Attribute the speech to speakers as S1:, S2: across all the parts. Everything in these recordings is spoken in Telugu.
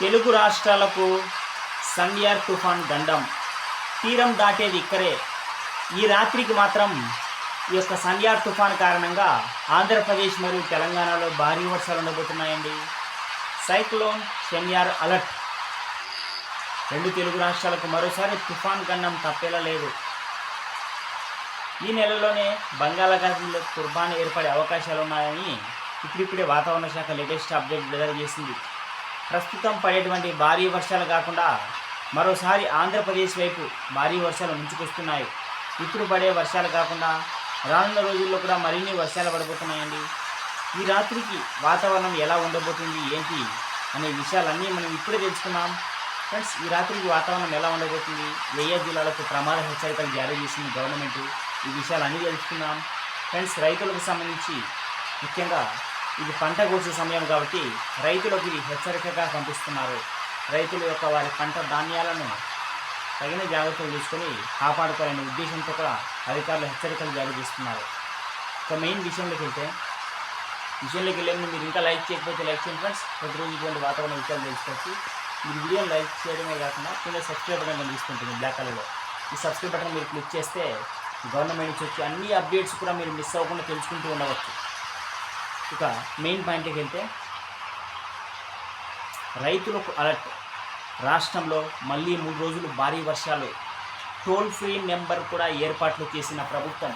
S1: తెలుగు రాష్ట్రాలకు సన్యార్ తుఫాన్ గండం తీరం దాటేది ఇక్కడే. ఈ రాత్రికి మాత్రం ఈ యొక్క సన్యార్ తుఫాన్ కారణంగా ఆంధ్రప్రదేశ్ మరియు తెలంగాణలో భారీ వర్షాలు ఉండబోతున్నాయండి. Cyclone షన్యార్ alert. రెండు తెలుగు రాష్ట్రాలకు మరోసారి తుఫాన్ గండం తప్పేలా లేదు. ఈ నెలలోనే బంగాళాఖాతంలో తుర్బాన్ ఏర్పడే అవకాశాలు ఉన్నాయని ఇప్పుడిప్పుడే వాతావరణ శాఖ లేటెస్ట్ అప్డేట్ విడుదల చేసింది. ప్రస్తుతం పడేటువంటి భారీ వర్షాలు కాకుండా మరోసారి ఆంధ్రప్రదేశ్ వైపు భారీ వర్షాలు ముంచుకొస్తున్నాయి. ఇప్పుడు పడే వర్షాలు కాకుండా రానున్న రోజుల్లో కూడా మరిన్ని వర్షాలు పడబోతున్నాయండి. ఈ రాత్రికి వాతావరణం ఎలా ఉండబోతుంది ఏంటి అనే విషయాలన్నీ మనం ఇప్పుడే తెలుసుకున్నాం ఫ్రెండ్స్ ఈ రాత్రికి వాతావరణం ఎలా ఉండబోతుంది? ఏ జిల్లాలకు ప్రమాద హెచ్చరికలు జారీ చేసింది గవర్నమెంట్? ఈ విషయాలు అన్నీ తెలుసుకున్నాం ఫ్రెండ్స్ రైతులకు సంబంధించి ముఖ్యంగా ఇది పంట కోసే సమయం కాబట్టి రైతులకు ఇది హెచ్చరికగా పంపిస్తున్నారు. రైతుల యొక్క వారి పంట ధాన్యాలను తగిన జాగ్రత్తలు తీసుకొని కాపాడుకోవాలనే ఉద్దేశంతో కూడా అధికారులు హెచ్చరికలు జారీ చేస్తున్నారు. ఇక మెయిన్ విషయంలోకి వెళ్తే విషయంలోకి వెళ్ళే మీరు ఇంకా లైక్ చేయకపోతే లైక్ చేయండి ఫ్రెండ్స్. ప్రతిరోజు ఇటువంటి వాతావరణ విషయాలు తెలుసుకోవచ్చు. మీరు వీడియోని లైక్ చేయడమే కాకుండా కింద సబ్స్క్రైబ్ బటన్ కనిపిస్తుంటుంది బ్లాక్ కలర్లో. ఈ సబ్స్క్రైబ్ బటన్ మీరు క్లిక్ చేస్తే గవర్నమెంట్ నుంచి వచ్చి అన్ని అప్డేట్స్ కూడా మీరు మిస్ అవ్వకుండా తెలుసుకుంటూ ఉండవచ్చు. ఇక మెయిన్ పాయింట్కి వెళ్తే రైతులకు అలర్ట్ రాష్ట్రంలో మళ్ళీ మూడు రోజులు భారీ వర్షాలు. టోల్ ఫ్రీ నెంబర్ కూడా ఏర్పాట్లు చేసిన ప్రభుత్వం.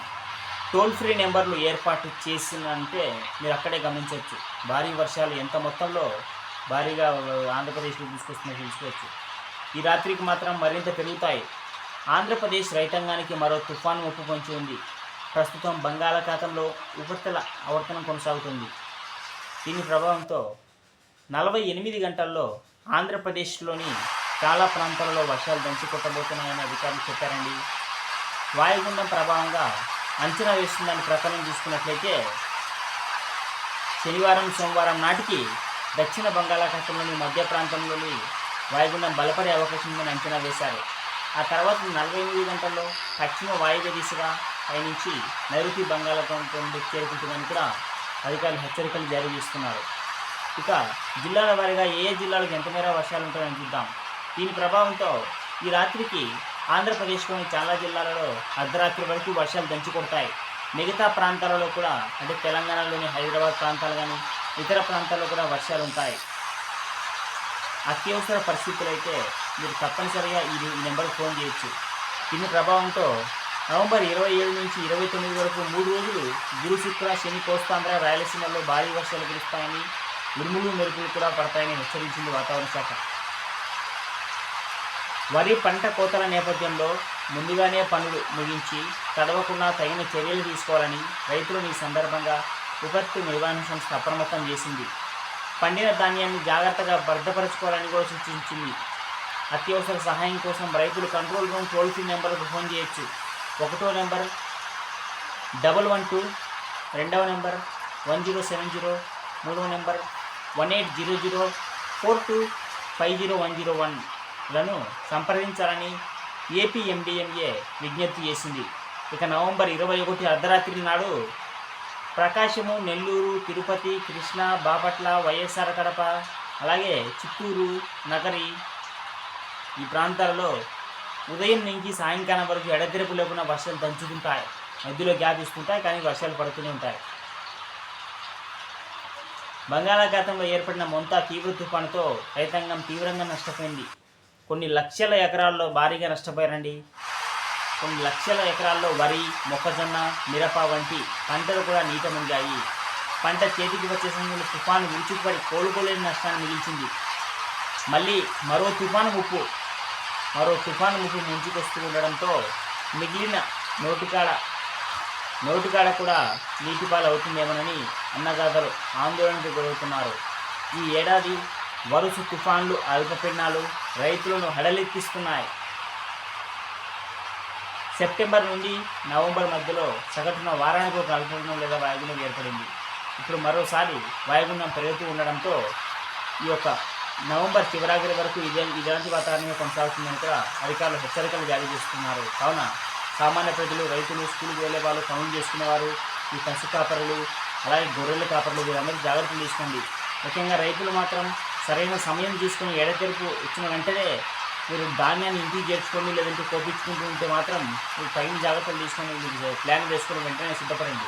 S1: టోల్ ఫ్రీ నెంబర్లు ఏర్పాటు చేసినంటే మీరు అక్కడే గమనించవచ్చు. భారీ వర్షాలు ఎంత మొత్తంలో భారీగా ఆంధ్రప్రదేశ్లో తీసుకొస్తుందో తెలుసుకోవచ్చు. ఈ రాత్రికి మాత్రం మరింత పెరుగుతాయి. ఆంధ్రప్రదేశ్ రైతాంగానికి మరో తుఫాను ముప్పు పొంచి ఉంది. ప్రస్తుతం బంగాళాఖాతంలో ఉపరితల ఆవర్తనం కొనసాగుతుంది. దీని ప్రభావంతో నలభై ఎనిమిది గంటల్లో ఆంధ్రప్రదేశ్లోని చాలా ప్రాంతాలలో వర్షాలు దంచి కొట్టబోతున్నాయని అధికారులు చెప్పారండి. వాయుగుండం ప్రభావంగా అంచనా వేస్తుందని ప్రకారం చూసుకున్నట్లయితే శనివారం సోమవారం నాటికి దక్షిణ బంగాళాఖాతంలోని మధ్య ప్రాంతంలోని వాయుగుండం బలపడే అవకాశం ఉందని అంచనా వేశారు. ఆ తర్వాత నలభై ఎనిమిది గంటల్లో పశ్చిమ వాయువ్య దిశగా పయనించి నైరుతి బంగాళాఖాతం చేరుకుంటుందని కూడా అధికారులు హెచ్చరికలు జారీ చేస్తున్నారు. ఇక జిల్లాల వారీగా ఏ ఏ జిల్లాలకు ఎంత మేర వర్షాలు ఉంటాయని చూద్దాం. దీని ప్రభావంతో ఈ రాత్రికి ఆంధ్రప్రదేశ్లోని చాలా జిల్లాలలో అర్ధరాత్రి వరకు వర్షాలు దంచి కొడతాయి. మిగతా ప్రాంతాలలో కూడా అంటే తెలంగాణలోని హైదరాబాద్ ప్రాంతాలు కానీ ఇతర ప్రాంతాల్లో కూడా వర్షాలు ఉంటాయి. అత్యవసర పరిస్థితులు అయితే మీరు తప్పనిసరిగా ఈ ఈ నెంబర్కి ఫోన్ చేయొచ్చు. దీని ప్రభావంతో నవంబర్ ఇరవై ఏడు నుంచి ఇరవై తొమ్మిది వరకు మూడు రోజులు గురు శుక్ర శని కోస్తాంధ్ర రాయలసీమలో భారీ వర్షాలు కురుస్తాయని ఉరుములు మెరుపులు కూడా పడతాయని హెచ్చరించింది వాతావరణ శాఖ. వరి పంట కోతల నేపథ్యంలో ముందుగానే పనులు ముగించి తడవకుండా తగిన చర్యలు తీసుకోవాలని రైతులను ఈ సందర్భంగా విపత్తు నిర్వహణ సంస్థ అప్రమత్తం చేసింది. పండిన ధాన్యాన్ని జాగ్రత్తగా భద్రపరచుకోవాలని కూడా సూచించింది. అత్యవసర సహాయం కోసం రైతులు కంట్రోల్ రూమ్ టోల్ ఫ్రీ నెంబర్కు ఫోన్ చేయొచ్చు. ఒకటో నెంబర్ డబల్ వన్ టూ రెండవ number one zero seven zero మూడవ number one eight zero zero four two five zero one zero వన్లను సంప్రదించాలని ఏపీ ఎండిఎంఏ విజ్ఞప్తి చేసింది. ఇక నవంబర్ ఇరవై ఒకటి అర్ధరాత్రి నాడు ప్రకాశము నెల్లూరు తిరుపతి కృష్ణా బాపట్ల వైఎస్ఆర్ కడప అలాగే చిత్తూరు నగరి ఈ ప్రాంతాలలో ఉదయం నుంచి సాయంకాలం వరకు ఎడతెరపు లేకుండా వర్షాలు దంచుకుంటాయి మధ్యలో గ్యాప్ ఇస్తుంటాయి కానీ వర్షాలు పడుతూనే ఉంటాయి. బంగాళాఖాతంలో ఏర్పడిన మొంతా తీవ్ర తుఫానుతో రైతాంగం తీవ్రంగా నష్టపోయింది. కొన్ని లక్షల ఎకరాల్లో భారీగా నష్టపోయారండి. కొన్ని లక్షల ఎకరాల్లో వరి మొక్కజొన్న మిరప వంటి పంటలు కూడా నీట మునిగాయి పంట చేతికి వచ్చే సమయంలో తుఫాను విరుచుకుపడి కోలుకోలేని నష్టాన్ని మిగిల్చింది. మళ్ళీ మరో తుఫాను ముప్పు. మరో తుఫాను ముఖం ముంచుకొస్తూ ఉండడంతో మిగిలిన నోటికాడ నోటికాడ కూడా నీటిపాలు అవుతుందేమోనని అన్నదాతలు ఆందోళనకు గురవుతున్నారు. ఈ ఏడాది వరుస తుఫాన్లు అల్పపీడనాలు రైతులను హడలెత్తిస్తున్నాయి. సెప్టెంబర్ నుండి నవంబర్ మధ్యలో సగటున వారానికి ఒక అల్పపీడనం లేదా వాయుగుణం ఏర్పడింది. ఇప్పుడు మరోసారి వాయుగుండం పెరుగుతూ ఉండడంతో ఈ యొక్క నవంబర్ చివరాఖరి వరకు ఇదే ఇలాంటి వాతావరణమే కొనసాగుతుందని కూడా అధికారులు హెచ్చరికలు జారీ చేస్తున్నారు. కావున సామాన్య ప్రజలు రైతులు స్కూల్కి వెళ్ళే వాళ్ళు పనులు చేసుకునేవారు ఈ పశు కాపరులు అలాగే గొర్రెల కాపరులు వీరందరూ జాగ్రత్తలు తీసుకోండి. ముఖ్యంగా రైతులు మాత్రం సరైన సమయం తీసుకుని ఎడతెరుపు ఇచ్చిన వెంటనే మీరు ధాన్యాన్ని ఇంటికి చేర్చుకోండి లేదంటే కోపించుకుంటూ ఉంటే మాత్రం మీరు తగిన జాగ్రత్తలు తీసుకొని మీరు ప్లాన్ వేసుకుని వెంటనే సిద్ధపడండి.